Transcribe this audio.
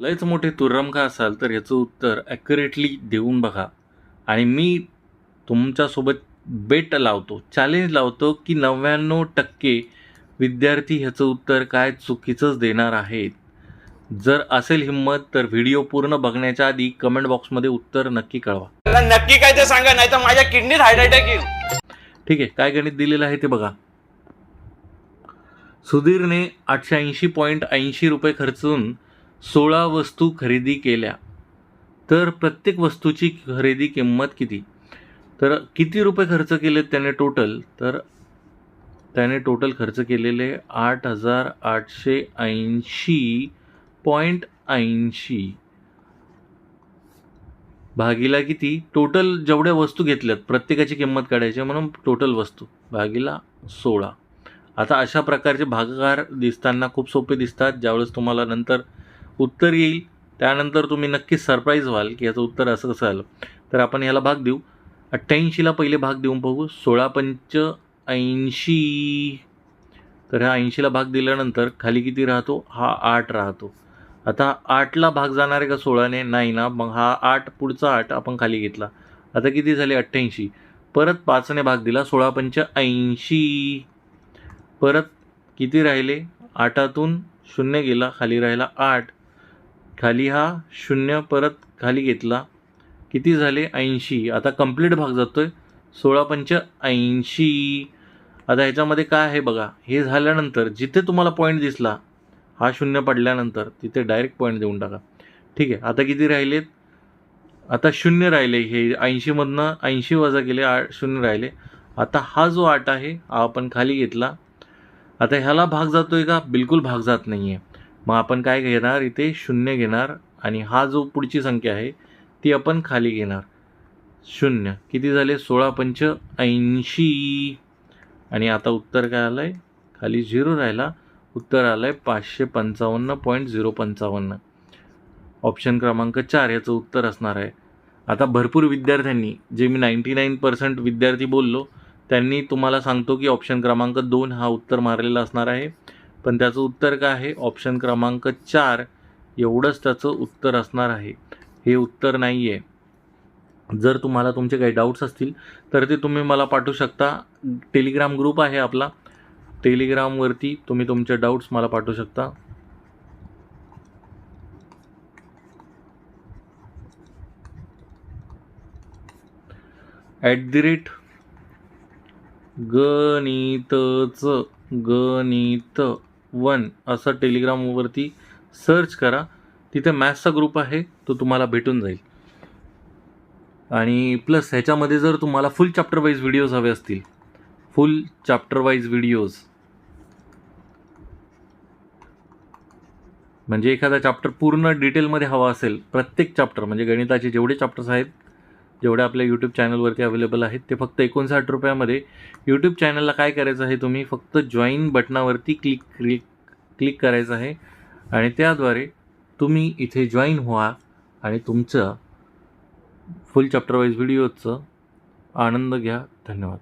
लयच मोठे तुर्रमखा असाल तर याचं उत्तर ॲक्युरेटली देऊन बघा. आणि मी तुमच्यासोबत बेट लावतो चॅलेंज लावतो की नव्याण्णव टक्के विद्यार्थी ह्याचं उत्तर काय चुकीचंच देणार आहेत. जर असेल हिंमत तर व्हिडिओ पूर्ण बघण्याच्या आधी कमेंट बॉक्समध्ये उत्तर नक्की कळवा. मला नक्की काय ते सांगा नाही तर माझ्या किडनीत हार्ट अटॅक येईल. ठीक आहे काय गणित दिलेलं आहे ते बघा. सुधीरने आठशे ऐंशी पॉईंट ऐंशी रुपये खर्चून सोळा वस्तू खरेदी केल्या. तर प्रत्येक वस्तूची खरेदी किंमत किती? तर किती रुपये खर्च केले त्याने टोटल तर त्याने टोटल खर्च केलेले आठ हजार आठशे ऐंशी पॉईंट ऐंशी. भागीला किती? टोटल जेवढ्या वस्तू घेतल्यात प्रत्येकाची किंमत काढायची आहे म्हणून टोटल वस्तू. भागीला सोळा. आता अशा प्रकारचे भागाकार दिसताना खूप सोपे दिसतात. ज्यावेळेस तुम्हाला नंतर उत्तर येईल. त्यानंतर तुम्ही नक्कीच सरप्राईज व्हाल की याचं उत्तर असं कसं आलं. तर आपण याला भाग देऊ. अठ्ठ्याऐंशीला पहिले भाग देऊन बघू. सोळा पंच ऐंशी. तर ह्या ऐंशीला भाग दिल्यानंतर खाली किती राहतो? हा आठ राहतो. आता आठला भाग जाणार आहे का सोळाने? नाही ना. मग हा आठ पुढचा आठ आपण खाली घेतला. आता किती झाले? अठ्ठ्याऐंशी. परत पाचने भाग दिला. सोळा पंच ऐंशी. परत किती राहिले? आठातून शून्य गेला. खाली राहिला आठ. खाली हा शून्य परत खाली घेतला. किती झाले? ऐंशी. आता कंप्लीट भाग जातोय. सोळा पंच ऐंशी. आता ह्याच्यामध्ये काय आहे बघा? हे झाल्यानंतर जिथे तुम्हाला पॉईंट दिसला हा शून्य पडल्यानंतर तिथे डायरेक्ट पॉईंट देऊन टाका. ठीक आहे? आता किती राहिलेत? आता शून्य राहिले. हे ऐंशीमधनं ऐंशी वजा केले आठ शून्य राहिले. आता हा जो आठ आहे हा आपण खाली घेतला. आता ह्याला भाग जातो आहे का? बिलकुल भाग जात नाही आहे मग आपण काय घेणार? इथे शून्य घेणार आणि हा जो पुढची संख्या आहे ती आपण खाली घेणार. शून्य. किती झाले? सोळा पंच ऐंशी. आणि आता उत्तर काय आलं आहे खाली झिरो राहिला. उत्तर आलं आहे पाचशे पंचावन्न पॉईंट झिरो पंचावन्न. ऑप्शन क्रमांक चार याचं उत्तर असणार आहे. आता भरपूर विद्यार्थ्यांनी जे मी नाईंटी नाईन पर्सेंट विद्यार्थी बोललो त्यांनी तुम्हाला सांगतो की ऑप्शन क्रमांक दोन हा उत्तर मारलेला असणार आहे. पण त्याचं उत्तर काय आहे? ऑप्शन क्रमांक चार एवढंच त्याचं उत्तर असणार आहे. हे उत्तर नाही आहे जर तुम्हाला तुमचे काही डाऊट्स असतील तर ते तुम्ही मला पाठवू शकता. टेलिग्राम ग्रुप आहे आपला. टेलिग्रामवरती तुम्ही तुमचे डाऊट्स मला पाठवू शकता. ॲट दी रेट गणितचं गणित. वन असं टेलिग्रामवरती सर्च करा. तिथे मॅथ्सचा ग्रुप आहे तो तुम्हाला भेटून जाईल. आणि प्लस ह्याच्यामध्ये जर तुम्हाला फुल चॅप्टर वाईज व्हिडिओज हवे असतील फुल चॅप्टर वाईज व्हिडिओज म्हणजे एखादा चॅप्टर पूर्ण डिटेलमध्ये हवा असेल प्रत्येक चॅप्टर म्हणजे गणिताचे जेवढे चॅप्टर्स आहेत जेवढे आपल्या यूट्यूब चॅनलवरती अवेलेबल आहेत ते फक्त एकोणसाठ रुपयामध्ये. यूट्यूब चॅनलला काय करायचं आहे तुम्ही? फक्त जॉईन बटनावरती क्लिक क्लिक क्लिक करायचं आहे. आणि त्याद्वारे तुम्ही इथे जॉईन व्हा आणि तुमचं फुल चॅप्टरवाईज व्हिडिओचं आनंद घ्या. धन्यवाद.